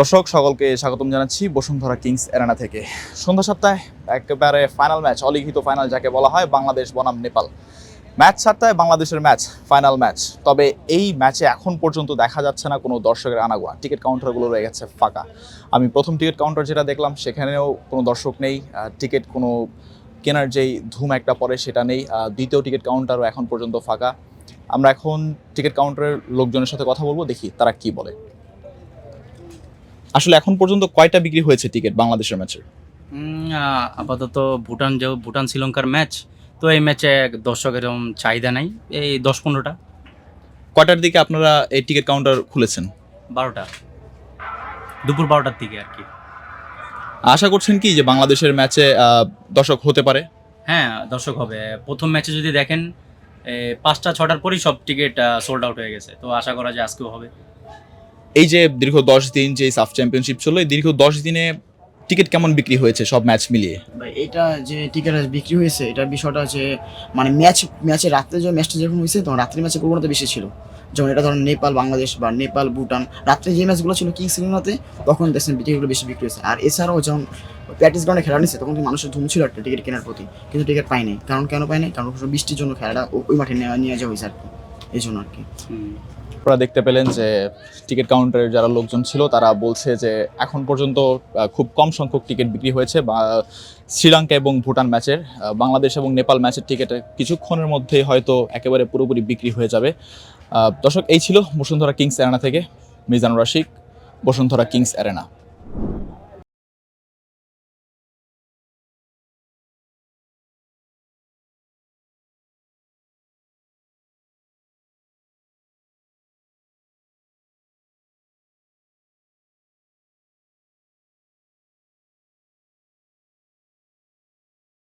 দর্শক, সকলকে স্বাগতম জানাচ্ছি বসুন্ধরা কিংস এরানা থেকে। সন্ধ্যা সপ্তাহে একেবারে ফাইনাল ম্যাচ অলিখিত ফাইনাল যাকে বলা হয়, বাংলাদেশ, বনাম, নেপাল। ম্যাচ সাতটায় বাংলাদেশের ম্যাচ ফাইনাল ম্যাচ তবে এই ম্যাচে এখন পর্যন্ত দেখা যাচ্ছে না কোনো দর্শকের আনাগোনা। টিকিট কাউন্টারগুলো রয়ে গেছে ফাঁকা। আমি প্রথম টিকিট কাউন্টার যেটা দেখলাম, সেখানেও কোনো দর্শক নেই। টিকিট কোনো কেনার যেই ধুম একটা পড়ে, সেটা নেই। দ্বিতীয় টিকিট কাউন্টারও এখন পর্যন্ত ফাঁকা। আমরা এখন টিকিট কাউন্টারের লোকজনের সাথে কথা বলব, দেখি তারা কি বলে। আসলে এখন পর্যন্ত কয়টা বিক্রি হয়েছে টিকিট বাংলাদেশের আহ, আপাতত ভুটান যে ভুটান শ্রীলঙ্কার ম্যাচ তো এই ম্যাচে দর্শক এরকম চাহিদা নাই। এই দশ পনেরোটা। কয়টার দিকে আপনারা এই টিকিট কাউন্টার খুলেছেন? বারোটা। দুপুর বারোটার দিকে আর কি। আশা করছেন কি যে বাংলাদেশের ম্যাচে দর্শক হতে পারে? হ্যাঁ দর্শক হবে। প্রথম ম্যাচে যদি দেখেন পাঁচটা ছটার পরই সব টিকিট সোল্ড আউট হয়ে গেছে। তো আশা করা যায় আজকেও হবে। এই যে দীর্ঘ দশ দিন যে সাফ চ্যাম্পিয়নশিপ চলল এই দীর্ঘ দশ দিনে টিকিট কেমন বিক্রি হয়েছে সব ম্যাচ মিলিয়ে? ভাই, এটা যে টিকিট বিক্রি হয়েছে এটার বিষয়টা যে মানে ম্যাচ ম্যাচে রাত্রে যে ম্যাচটা যখন হয়েছে তখন রাত্রে ম্যাচে প্রবণতা বেশি ছিল। যেমন এটা ধরেন নেপাল বাংলাদেশ বা নেপাল ভুটান রাত্রে যে ম্যাচগুলো ছিল কিংস ইলেভেনতে তখন দেখছেন টিকিটগুলো বেশি বিক্রি হয়েছে। আর এছাড়াও যখন প্র্যাকটিস গ্রাউন্ডে খেলা নিচ্ছে তখন কিন্তু মানুষের ধুম ছিল একটা টিকিট কেনার প্রতি কিন্তু টিকিট পায়নি। কারণ কেন পায়নি? কারণ বৃষ্টির জন্য খেলাটা ওই মাঠে নেওয়া নিয়ে যাওয়া হয়েছে আর কি। এই জন্য আর কি। হুম। আপনারা দেখতে পেলেন যে টিকিট কাউন্টারের যারা লোকজন ছিল, তারা বলছে যে এখন পর্যন্ত খুব কম সংখ্যক টিকিট বিক্রি হয়েছে বা শ্রীলঙ্কা এবং ভুটান ম্যাচের বাংলাদেশ এবং নেপাল ম্যাচের টিকিট কিছুক্ষণের মধ্যেই হয়তো একেবারে পুরোপুরি বিক্রি হয়ে যাবে। দর্শক, এই ছিল বসুন্ধরা কিংস অ্যারেনা থেকে। Mizanur Rashik, Bashundhara kings arena.